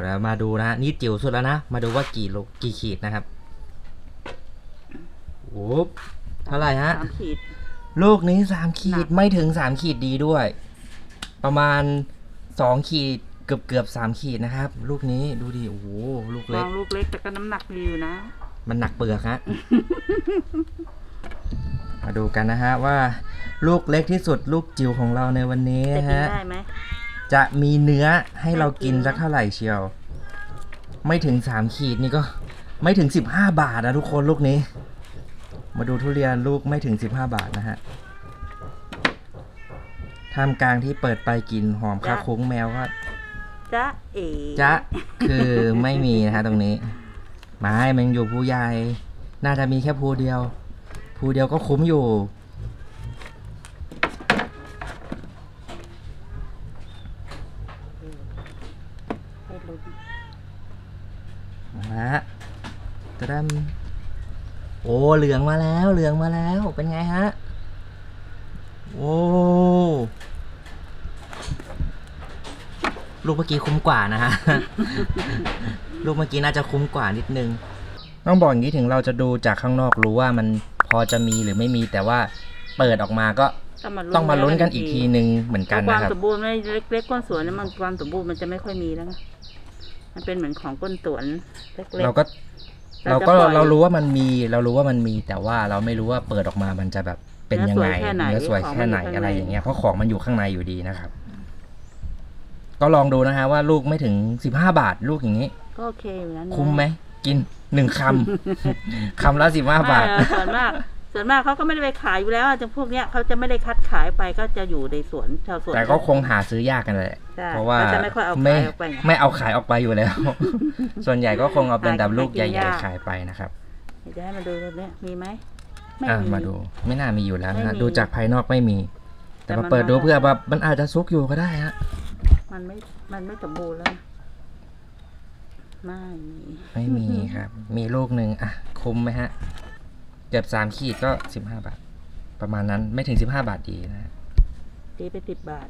เดี๋ยวมาดูนะนี่จิ๋วสุดแล้วนะ มาดูว่ากี่ลูกกี่ขีดนะครับโอ้โหเท่าไหร่ฮะสามขีด ลูกนี้สามขีหนัดกไม่ถึงสามขีดดีด้วย ประมาณสองขีดเกือบเกือบสามขีดนะครับ ลูกนี้ดูดิโอ้โหลูกลเล็อกงลูกเล็กแต่ก็น้ำหนักดีอยู่นะ มันหนักเปลือกฮะมาดูกันนะฮะว่า ลูกเล็กที่สุดลูกจิ๋วของเราในวันนี้จะนะกินฮะได้ไหม จะมีเนื้อให้เรากินน่ากินสักเท่าไหร่เชียว ไม่ถึงสามขีดนี่ก็ไม่ถึงสิบห้าบาทนะทุกคนลูกนี้ มาดูทุเรียนลูกไม่ถึงสิบห้าบาทนะฮะท่ามกลางที่เปิดไปกลินหอมคาคุ้งแมวก็จ๊ะเอ๋จะคือไม่มีนะฮะตรงนี้ไม้มันอยู่ภูใหญ่ น่าจะมีแค่ภูเดียวภูเดียวก็คุ้มอยู่ นนะฮะตะดมโอ้เหลืองมาแล้ว เหลืองมาแล้ว เป็นไงฮะ โอ้ลูกเมื่อกี้คุ้มกว่านะฮะ ลูกเมื่อกี้น่าจะคุ้มกว่านิดนึง ต้องบอกอย่างนี้ถึงเราจะดูจากข้างนอกรู้ว่ามันพอจะมีหรือไม่มีแต่ว่าเปิดออกมาก็ต้องมาลุ้นต้องมาลุ้นกันอีกทีนึงเหมือนกันควานะมครับสมบูรณ์ไม่เล็กๆก้นสวนเนี่ยมันความสมบูรณ์มันจะไม่ค่อยมีแล้วไง มันเป็นเหมือนของก้นสวนเล็กๆ เราก็เราจะก็ปล่อยเรารู้ว่ามันมี เรารู้ว่ามันมี แต่ว่าเราไม่รู้ว่าเปิดออกมามันจะแบบเป็นยังไงเนื้อสวยแค่ไหนเนื้อสวยแค่ไหนของมันอยู่ข้างในอะไรอย่างเงี้ยเพราะของมันอยู่ข้างในอยู่ดีนะครับ ก็ลองดูนะฮะว่าลูกไม่ถึงสิบห้าบาทลูกอย่างนี้ ก็โอเคอยู่นะคุ้มไหมกินหนึ่งคำ คำละสิบห้าบาท ไม่ส่วนมาก ส่วนมากเขาก็ไม่ได้ไปขายอยู่แล้วอะจะพวกเนี้ยเขาจะไม่ได้คัดขายไปก็จะอยู่ในสวนชาวสวน แต่ก็คงหาซื้อยากกันแหละใช่เพราะว่าก็จะไม่ค่อยเอาไม่ขายออกไปไงไม่เอาขายออกไปอยู่แล้ว ส่วนใหญ่ก็คงเอาเป็นแบบลูกใหหากินญ่ยาก ๆขายไปนะครับเดี๋ยวจะให้มาดูตรงเนี้ยมีไหมไม่อะมี มาดูไม่น่ามีอยู่แล้วนะไม่ฮะมีดูจากภายนอกไม่มี แต่แต่มามัน เปิดดูมาเพื่อแบบมันอาจจะซุกอยู่ก็ได้ฮะมันไม่ มันไม่สมบูรณ์แล้วนะไม่มี ไม่มีครับ มีลูกหนึ่งอะคุ้มไหมฮะ เกือบสามขีดก็สิบห้าบาท ประมาณนั้นไม่ถึงสิบห้าบาทดีนะฮะ ตีไปสิบบาท